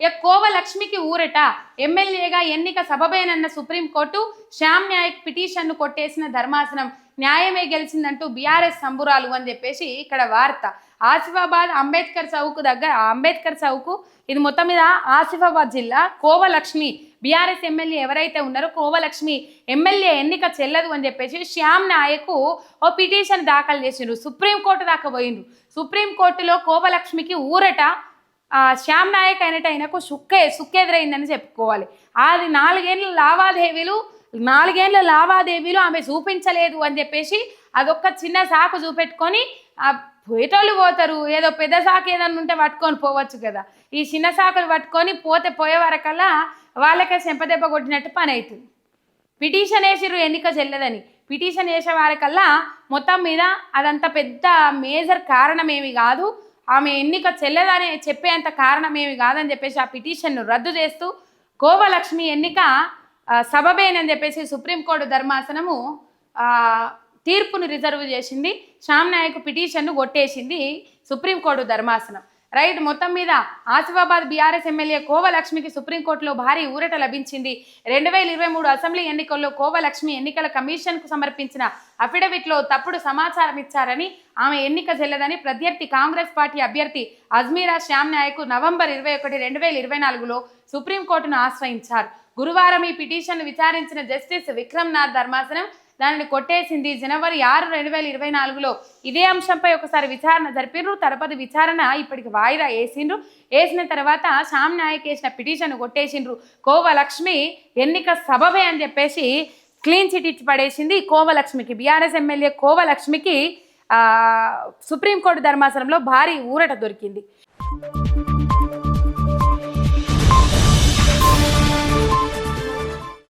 ఇక కోవలక్ష్మికి ఊరట. ఎమ్మెల్యేగా ఎన్నిక సబబేనన్న సుప్రీంకోర్టు శ్యామ్ నాయక్ పిటిషన్ను కొట్టేసిన ధర్మాసనం. న్యాయమే గెలిచిందంటూ బీఆర్ఎస్ సంబురాలు అని చెప్పేసి ఇక్కడ వార్త. ఆసిఫాబాద్ అంబేద్కర్ చౌక్ దగ్గర అంబేద్కర్ చౌక్ ఇది మొత్తం మీద ఆసిఫాబాద్ జిల్లా కోవలక్ష్మి. బీఆర్ఎస్ ఎమ్మెల్యే ఎవరైతే ఉన్నారో కోవలక్ష్మి ఎమ్మెల్యే ఎన్నిక చెల్లదు అని చెప్పేసి శ్యామ్ నాయక్ ఓ పిటిషన్ దాఖలు చేసిండ్రు. సుప్రీంకోర్టు దాకా పోయిండ్రు. సుప్రీంకోర్టులో కోవలక్ష్మికి ఊరట. శ్యామ్ నాయక్ అయినట్టు ఆయనకు సుక్కే సుక్కెదురైందని చెప్పుకోవాలి. అది నాలుగేళ్ళ లావాదేవీలు నాలుగేళ్ళ లావాదేవీలు ఆమె చూపించలేదు అని చెప్పేసి అదొక్క చిన్న సాకు చూపెట్టుకొని ఆ పోయేటోళ్ళు పోతారు. ఏదో పెద్ద సాకు ఏదన్నా ఉంటే పట్టుకొని పోవచ్చు కదా. ఈ చిన్న సాకులు పట్టుకొని పోతే పోయే వరకల్లా వాళ్ళకే చెంపదెబ్బ కొట్టినట్టు పని అవుతుంది పిటిషన్ వేసిర్రు ఎన్నిక చెల్లదని. పిటిషన్ వేసే వారికల్లా మొత్తం మీద అదంత పెద్ద మేజర్ కారణం ఏమి కాదు. ఆమె ఎన్నిక చెల్లదని చెప్పేంత కారణమేమి కాదని చెప్పేసి ఆ పిటిషన్ను రద్దు చేస్తూ కోవలక్ష్మి ఎన్నిక సబబేనని చెప్పేసి సుప్రీంకోర్టు ధర్మాసనము తీర్పును రిజర్వ్ చేసింది. శ్యామ్ నాయక్ పిటిషన్ను కొట్టేసింది సుప్రీంకోర్టు ధర్మాసనం. రైట్ మొత్తం మీద ఆసిఫాబాద్ బీఆర్ఎస్ ఎమ్మెల్యే కోవలక్ష్మికి సుప్రీంకోర్టులో భారీ ఊరట లభించింది. రెండు వేల ఇరవై మూడు అసెంబ్లీ ఎన్నికల్లో కోవలక్ష్మి ఎన్నికల కమిషన్కు సమర్పించిన అఫిడవిట్లో తప్పుడు సమాచారం ఇచ్చారని ఆమె ఎన్నిక చెల్లదని ప్రత్యర్థి కాంగ్రెస్ పార్టీ అభ్యర్థి అజ్మీరా శ్యామ్ నాయక్ నవంబర్ ఇరవై ఒకటి రెండు వేల ఇరవై నాలుగులో సుప్రీంకోర్టును ఆశ్రయించారు. గురువారం ఈ పిటిషన్ విచారించిన జస్టిస్ విక్రమ్ నాథ్ ధర్మాసనం దానిని కొట్టేసింది. జనవరి ఆరు రెండు వేల ఇరవై నాలుగులో ఇదే అంశంపై ఒకసారి విచారణ జరిపిర్రు. తర్వాత విచారణ ఇప్పటికి వాయిదా వేసిండ్రు. వేసిన తర్వాత శ్యామ్ నాయక్ వేసిన పిటిషన్ కొట్టేసిండ్రు. కోవలక్ష్మి ఎన్నిక సబబే అని చెప్పేసి క్లీన్ చిట్ ఇచ్చి పడేసింది. కోవలక్ష్మికి బీఆర్ఎస్ ఎమ్మెల్యే కోవలక్ష్మికి సుప్రీంకోర్టు ధర్మాసనంలో భారీ ఊరట దొరికింది.